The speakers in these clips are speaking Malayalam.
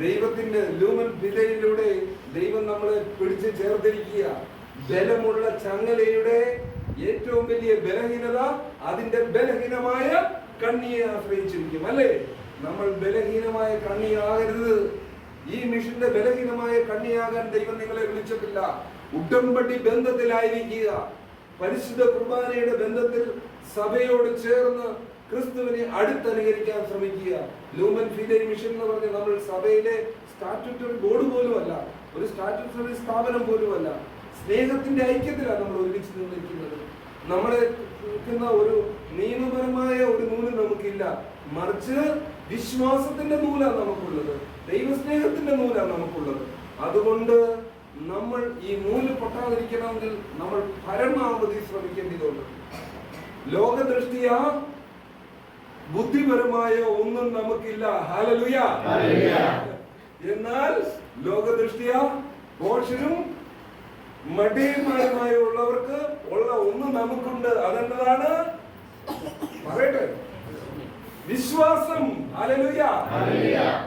ദൈവത്തിന്റെ ലൂമൻ വിലയിലൂടെ ദൈവം നമ്മളെ പിടിച്ച് ചേർത്തിരിക്കുക. ബലമുള്ള ചങ്ങലയുടെ ഏറ്റവും വലിയ ബലഹീനത അതിന്റെ ബലഹീനമായ കണ്ണിയെ ആശ്രയിച്ചിരിക്കും അല്ലേ? നമ്മൾ ബലഹീനമായ കണ്ണിയാകരുത്. ഈ മിഷന്റെ ബലഹീനമായ കണ്ണിയാകാൻ ദൈവം നിങ്ങളെ വിളിച്ചിട്ടില്ല. ഉടമ്പടി ബന്ധത്തിലായിരിക്കുക. പരിശുദ്ധ കുർബാനയുടെ ബന്ധത്തിൽ സഭയോട് ചേർന്ന് ക്രിസ്തുവിനെ അടുത്തനുകരിക്കാൻ ശ്രമിക്കുക. ലൂമൻ ഫിദെ മിഷൻ എന്ന് പറഞ്ഞ നമ്മൾ സഭയിലെ സ്റ്റാറ്റ്യൂട്ടറി ബോർഡ് പോലുമല്ല ഒരു സ്റ്റാറ്റ്യൂട്ടറി സ്ഥാപനം പോലുമല്ല. സ്നേഹത്തിന്റെ ഐക്യത്തിലാണ് നമ്മൾ ഒരുമിച്ച് നിന്നിരിക്കുന്നത്. നമ്മളെ നിൽക്കുന്ന ഒരു നിയമപരമായ ഒരു നൂൽ നമുക്കില്ല. മറിച്ച് വിശ്വാസത്തിന്റെ നൂലാണ് നമുക്കുള്ളത്. ദൈവസ്നേഹത്തിന്റെ നൂലാണ് നമുക്കുള്ളത്. അതുകൊണ്ട് നമ്മൾ ഈ നൂൽ പൊട്ടാതിരിക്കണമെങ്കിൽ നമ്മൾ പരമാവധി ശ്രമിക്കേണ്ടതുണ്ട്. ലോകദൃഷ്ടിയ ബുദ്ധിപരമായ ഒന്നും നമുക്കില്ല. ഹാലലുയ എന്നാൽ ലോകദൃഷ്ടിയ പോഷനും മടിയന്മാരുമായ ഉള്ളവർക്ക് ഉള്ള ഒന്ന് നമുക്കുണ്ട്. അതെന്നതാണ് പറയട്ടെ. വിശ്വാസം. അലലുയ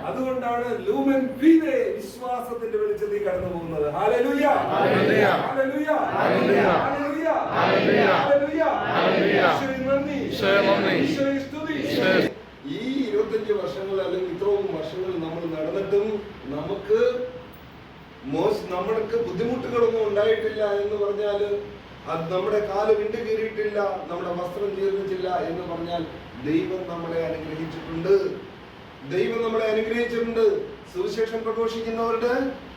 അതുകൊണ്ടാണ് ലൂമൻ ഫീതെ വിശ്വാസത്തിന്റെ വെളിച്ചത്തിൽ കടന്നു പോകുന്നത്. ഈശോയെ നന്ദി. ഈശോയെ നന്ദി. ഈശോയെ സ്തുതി ഈശോയെ- ഈ ഇരുപത്തഞ്ച് വർഷങ്ങൾ അല്ലെങ്കിൽ ഇത്രയും വർഷങ്ങൾ നമ്മൾ നടന്നിട്ടും നമുക്ക് നമ്മൾക്ക് ബുദ്ധിമുട്ടുകളൊന്നും ഉണ്ടായിട്ടില്ല എന്ന് പറഞ്ഞാൽ അത് നമ്മുടെ കാൽ വിണ്ടു കീറിയിട്ടില്ല നമ്മുടെ വസ്ത്രം ചേർന്നിട്ടില്ല എന്ന് പറഞ്ഞാൽ ദൈവം നമ്മളെ അനുഗ്രഹിച്ചിട്ടുണ്ട്. ദൈവം നമ്മളെ അനുഗ്രഹിച്ചിട്ടുണ്ട്. സുവിശേഷം പ്രഘോഷിക്കുന്നവരുടെ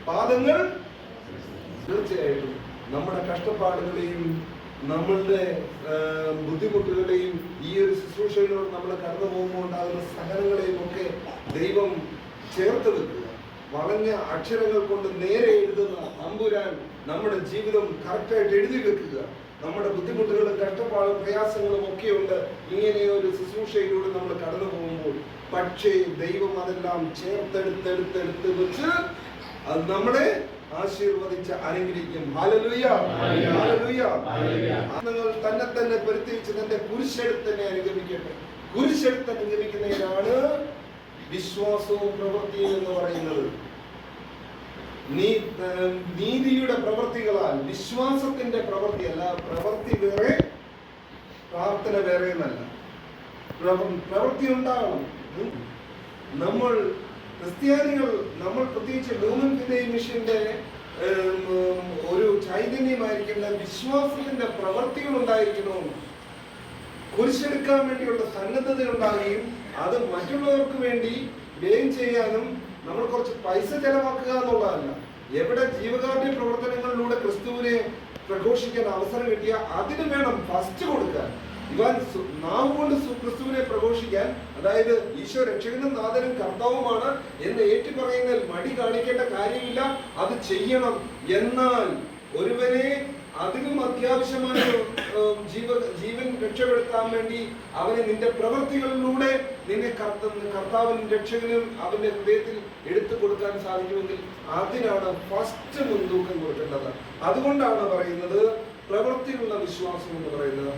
പാദങ്ങൾ തീർച്ചയായിട്ടും നമ്മുടെ കഷ്ടപ്പാടുകളെയും നമ്മളുടെ ബുദ്ധിമുട്ടുകളെയും ഈ ഒരു ശുശ്രൂഷയിലൂടെ നമ്മൾ കടന്നു പോകുമ്പോൾ ഉണ്ടാകുന്ന സഹനങ്ങളെയും ഒക്കെ ദൈവം ചേർത്ത് വെക്കുക. വളഞ്ഞ അക്ഷരങ്ങൾ കൊണ്ട് നേരെ എഴുതുന്ന അമ്പുരാൻ നമ്മുടെ ജീവിതം കറക്റ്റായിട്ട് എഴുതി വെക്കുക. നമ്മുടെ ബുദ്ധിമുട്ടുകളും കഷ്ടപ്പാടും പ്രയാസങ്ങളും ഒക്കെ ഉണ്ട്. ഇങ്ങനെ ഒരു ശുശ്രൂഷയിലൂടെ നമ്മൾ കടന്നു പോകുമ്പോൾ പക്ഷേ ദൈവം അതെല്ലാം ചേർത്തെടുത്തെടുത്തെടുത്ത് വെച്ച് അത് നമ്മളെ ആശീർവദിച്ച് അനുഗ്രഹിക്കും. നിങ്ങൾ തന്നെ തന്നെ പൊരുത്തിച്ച് തന്റെ കുരിശെടുത്ത് തന്നെ അനുഗമിക്കട്ടെ. കുരിശെടുത്ത് അനുഗമിക്കുന്നതിനാണ് വിശ്വാസവും പ്രവൃത്തിയും എന്ന് പറയുന്നത്. നീ നീതിയുടെ പ്രവൃത്തികളാൽ വിശ്വാസത്തിന്റെ പ്രവൃത്തി അല്ല പ്രവൃത്തി വേറെ പ്രാർത്ഥന വേറെ എന്നല്ല. പ്രവൃത്തി ഉണ്ടാകണം. നമ്മൾ ക്രിസ്ത്യാനികൾ നമ്മൾ പ്രത്യേകിച്ച് ലൂമൻ ഫിദൈ മിഷന്റെ ഒരു ചൈതന്യമായിരിക്കുന്ന വിശ്വാസത്തിന്റെ പ്രവൃത്തികൾ ഉണ്ടായിരിക്കണമെന്ന് കുരിശെടുക്കാൻ വേണ്ടിയുള്ള സന്നദ്ധത ഉണ്ടാകുകയും അത് മറ്റുള്ളവർക്ക് വേണ്ടി വ്യയം ചെയ്യാനും നമ്മൾ കുറച്ച് പൈസ ചെലവാക്കുക എന്നുള്ളതല്ല. എവിടെ ജീവകാരുണ്യ പ്രവർത്തനങ്ങളിലൂടെ ക്രിസ്തുവിനെ പ്രഘോഷിക്കാൻ അവസരം കിട്ടിയ അതിന് വേണം ഫസ്റ്റ് കൊടുക്കാൻ. ഇവൻ നാം കൊണ്ട് സുക്രിസ്തുവിനെ പ്രഘോഷിക്കാൻ അതായത് ഈശോ രക്ഷകനും നാഥനും കർത്താവുമാണ് എന്ന് ഏറ്റുപറയുന്നതിൽ മടി കാണിക്കേണ്ട കാര്യമില്ല. അത് ചെയ്യണം. എന്നാൽ ഒരുവനെ അതിലും അത്യാവശ്യമായ ജീവ ജീവൻ രക്ഷപ്പെടുത്താൻ വേണ്ടി അവനെ നിന്റെ പ്രവൃത്തികളിലൂടെ നിന്നെ കർത്ത കർത്താവിനും രക്ഷകനും അവന്റെ ഹൃദയത്തിൽ എടുത്തു കൊടുക്കാൻ സാധിക്കുമെങ്കിൽ അതിനാണ് ഫസ്റ്റ് മുൻതൂക്കം കൊടുക്കേണ്ടത്. അതുകൊണ്ടാണ് പറയുന്നത് പ്രവൃത്തിയുള്ള വിശ്വാസം എന്ന് പറയുന്നത്.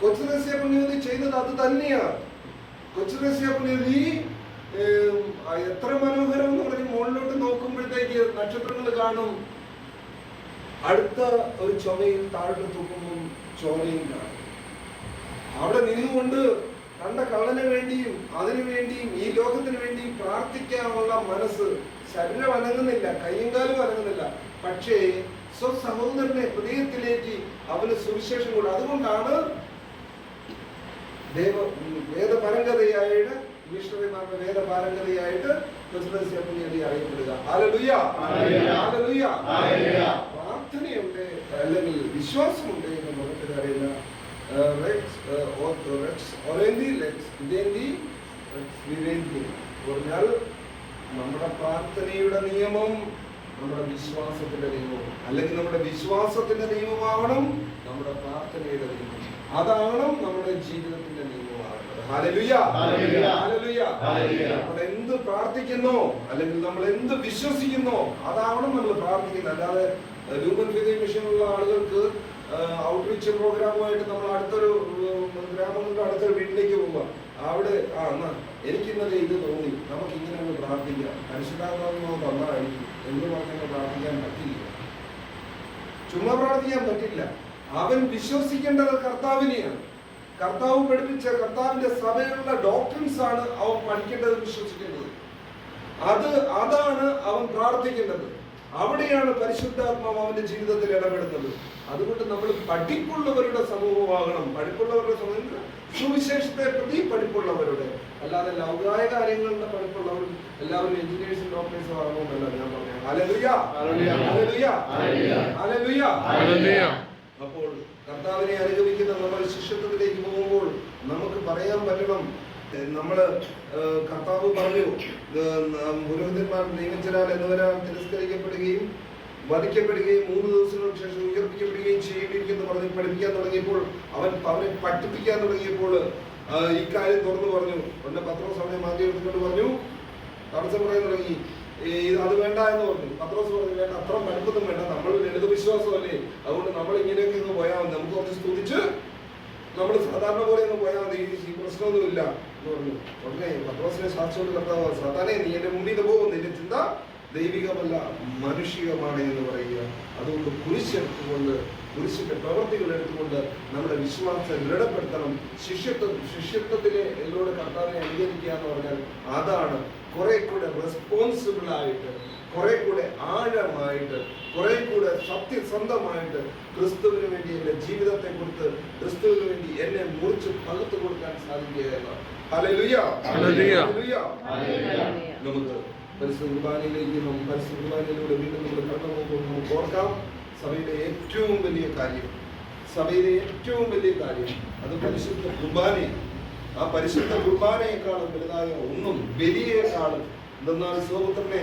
കൊച്ചുനസ്യ പുണ്യവതി ചെയ്തത് അത് തന്നെയാണ് കൊച്ചുനസ്യ പുണ്യവതി എത്ര മനോഹരം എന്ന് പറഞ്ഞ് മുകളിലോട്ട് നോക്കുമ്പോഴത്തേക്ക് നക്ഷത്രങ്ങൾ കാണും. അടുത്ത ഒരു ചുമയിൽ താഴോട്ട് തൂക്കുമ്പോൾ ചുമയും കാണും. അവിടെ നിന്നുകൊണ്ട് കണ്ട കള്ളന് വേണ്ടിയും അതിനു വേണ്ടിയും ഈ ലോകത്തിന് വേണ്ടിയും പ്രാർത്ഥിക്കാനുള്ള മനസ്സ് ശരീരം അനങ്ങുന്നില്ല കൈയും കാലും അനങ്ങുന്നില്ല പക്ഷേ സ്വസഹോദരനെ ഹൃദയത്തിലേക്ക് അവന് സുവിശേഷം കൂടെ അതുകൊണ്ടാണ് ദേവ വേദപരംഗതയായിട്ട് മിഷണറിമാരുടെ വേദപാരംഗതയായിട്ട് അറിയപ്പെടുക. പ്രാർത്ഥനയുണ്ട് അല്ലെങ്കിൽ വിശ്വാസമുണ്ട് എന്ന് നമുക്ക് അറിയില്ല പറഞ്ഞാൽ നമ്മുടെ പ്രാർത്ഥനയുടെ നിയമം നമ്മുടെ വിശ്വാസത്തിന്റെ നിയമവും അല്ലെങ്കിൽ നമ്മുടെ വിശ്വാസത്തിന്റെ നിയമമാവണം നമ്മുടെ പ്രാർത്ഥനയുടെ നിയമം. അതാവണം നമ്മുടെ ജീവിതത്തിന്റെ ഹല്ലേലൂയ. നമ്മൾ എന്ത് പ്രാർത്ഥിക്കുന്നു അല്ലെങ്കിൽ നമ്മൾ എന്ത് വിശ്വസിക്കുന്നു അതാവണം നമ്മൾ പ്രാർത്ഥിക്കുന്നത്. അല്ലാതെ രൂപൻ ഫിദി മിഷനുള്ള ആളുകൾക്ക് ഔട്ട്റീച്ച് പ്രോഗ്രാമുമായിട്ട് നമ്മൾ അടുത്തൊരു ഗ്രാമങ്ങളുടെ അടുത്തൊരു വീട്ടിലേക്ക് പോകുമ്പോൾ അവിടെ ആ എന്നാ എനിക്ക് ഇത് തോന്നി. നമുക്ക് ഇങ്ങനെ ഒന്ന് പ്രാർത്ഥിക്കാം. പരിശുദ്ധാത്മാവിനോ തന്നായിരിക്കും എന്ന് പറഞ്ഞങ്ങ് പ്രാർത്ഥിക്കാൻ പറ്റില്ല ചുമ്മാ പ്രാർത്ഥിക്കാൻ പറ്റില്ല അവൻ വിശ്വസിക്കേണ്ടത് കർത്താവിനെയാണ്. കർത്താവ് പഠിപ്പിച്ച കർത്താവിന്റെ സഭയിലുള്ള ഡോക്ടറിൻസ് ആണ് അവൻ പഠിക്കേണ്ടത് വിശ്വസിക്കേണ്ടത്. അത് അതാണ് അവൻ പ്രാർത്ഥിക്കേണ്ടത്. അവിടെയാണ് പരിശുദ്ധാത്മാവ് അവന്റെ ജീവിതത്തിൽ ഇടപെടുന്നത്. അതുകൊണ്ട് നമ്മൾ പഠിപ്പുള്ളവരുടെ സമൂഹമാകണം. പഠിപ്പുള്ളവരുടെ സമൂഹം സുവിശേഷത്തെ പ്രതി പഠിപ്പുള്ളവരുടെ. അല്ലാതെ ലൗകായ കാര്യങ്ങളുടെ പഠിപ്പുള്ളവർ എല്ലാവരും എഞ്ചിനീയേഴ്സും ഡോക്ടേഴ്സും ആകണമെന്നല്ല ഞാൻ പറഞ്ഞത്. അപ്പോൾ കർത്താവിനെ അനുഗമിക്കുന്ന നമ്മൾ ശിഷ്യത്വത്തിലേക്ക് പോകുമ്പോൾ നമുക്ക് പറയാൻ പറ്റണം ഏ, നമ്മൾ കർത്താവ് പറഞ്ഞു പുരോഹിതന്മാർ നിയമിച്ചരാൽ എന്നിവരാൽ തിരസ്കരിക്കപ്പെടുകയും വധിക്കപ്പെടുകയും മൂന്ന് ദിവസങ്ങൾക്ക് ശേഷം ഉയർപ്പിക്കപ്പെടുകയും ചെയ്യേണ്ടിയിരിക്കുന്നു പറഞ്ഞ് പഠിപ്പിക്കാൻ തുടങ്ങിയപ്പോൾ അവൻ അവനെ പഠിപ്പിക്കാൻ തുടങ്ങിയപ്പോൾ ഇക്കാര്യം തുറന്നു പറഞ്ഞു. ഉടനെ പത്രോസ് അവനെ മാറ്റി പറഞ്ഞു. തടസ്സം പറയാൻ തുടങ്ങി അത് വേണ്ട എന്ന് പറഞ്ഞു. പത്രോസ് പറഞ്ഞു വേണ്ട അത്ര മടുപ്പൊന്നും വേണ്ട. നമ്മൾ ലളിത വിശ്വാസമല്ലേ അതുകൊണ്ട് നമ്മൾ ഇങ്ങനെയൊക്കെ ഒന്ന് പോയാൽ മതി. നമുക്ക് കുറച്ച് സ്തുതിച്ച് നമ്മൾ സാധാരണ പോലെ ഒന്ന് പോയാൽ മതി. ഈ പ്രശ്നമൊന്നുമില്ല. എന്ന് പറഞ്ഞു പോകും നിന്റെ ചിന്ത ദൈവികമല്ല മാനുഷികമാണ് എന്ന് പറയുക അതുകൊണ്ട് കുരിശെടുത്തുകൊണ്ട് കുരിശിന്റെ പ്രവർത്തികൾ എടുത്തുകൊണ്ട് നമ്മുടെ വിശ്വാസം ദൃഢപ്പെടുത്തണം ശിഷ്യത്വം ശിഷ്യത്വത്തിലെ എന്നോട് കർത്താവിനെ അനുകരിക്കുക എന്ന് പറഞ്ഞാൽ അതാണ് കുറെ കൂടെ റെസ്പോൺസിബിൾ ആയിട്ട് കുറെ കൂടെ ആഴമായിട്ട് കുറെ സത്യസന്ധമായിട്ട് ക്രിസ്തുവിന് വേണ്ടി എന്റെ ജീവിതത്തെ കൊടുത്ത് ക്രിസ്തുവിന് വേണ്ടി എന്നെ മുറിച്ച് പകുത്തു കൊടുക്കാൻ സാധിക്കുക എന്നാണ് ഹല്ലേലൂയ. ഹല്ലേലൂയ. ഹല്ലേലൂയ. നമുക്ക് പരിശുദ്ധ കുർബാനയിലേക്ക് നമുക്ക് പരിശുദ്ധ കുർബാനയിലൂടെ വീണ്ടും നമ്മൾ കടന്നു പോകുമ്പോൾ നമുക്ക് ഓർക്കാം സഭയിലെ ഏറ്റവും വലിയ കാര്യം സഭയിലെ ഏറ്റവും വലിയ കാര്യം അത് പരിശുദ്ധ കുർബാനയാണ് ആ പരിശുദ്ധ കുർബാനയെക്കാളും വലുതായ ഒന്നും ബലിയേക്കാളും എന്തെന്നാൽ സ്വപുത്രനെ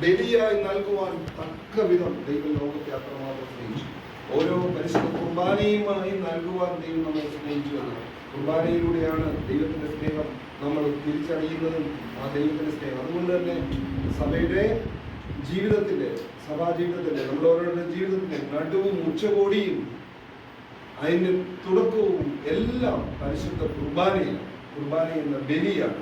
ബലിയായി നൽകുവാൻ തക്ക വിധം ദൈവം ലോകത്തെ അത്രമാത്രം സ്നേഹിച്ചു. ഓരോ പരിശുദ്ധ കുർബാനയുമായി നൽകുവാൻ ദൈവം നമ്മളെ സ്നേഹിച്ചു എന്നാണ് കുർബാനയിലൂടെയാണ് ദൈവത്തിന്റെ സ്നേഹം നമ്മൾ തിരിച്ചറിയുന്നതും ആ ദൈവത്തിന്റെ സ്നേഹം. അതുകൊണ്ട് തന്നെ സഭയുടെ ജീവിതത്തിന്റെ സഭാ ജീവിതത്തിന്റെ നമ്മൾ ഓരോരുടെ ജീവിതത്തിന്റെ നടുവും ഉച്ചകോടിയും അതിന്റെ തുടക്കവും എല്ലാം പരിശുദ്ധ കുർബാനയാണ് കുർബാന എന്ന ബലിയാണ്.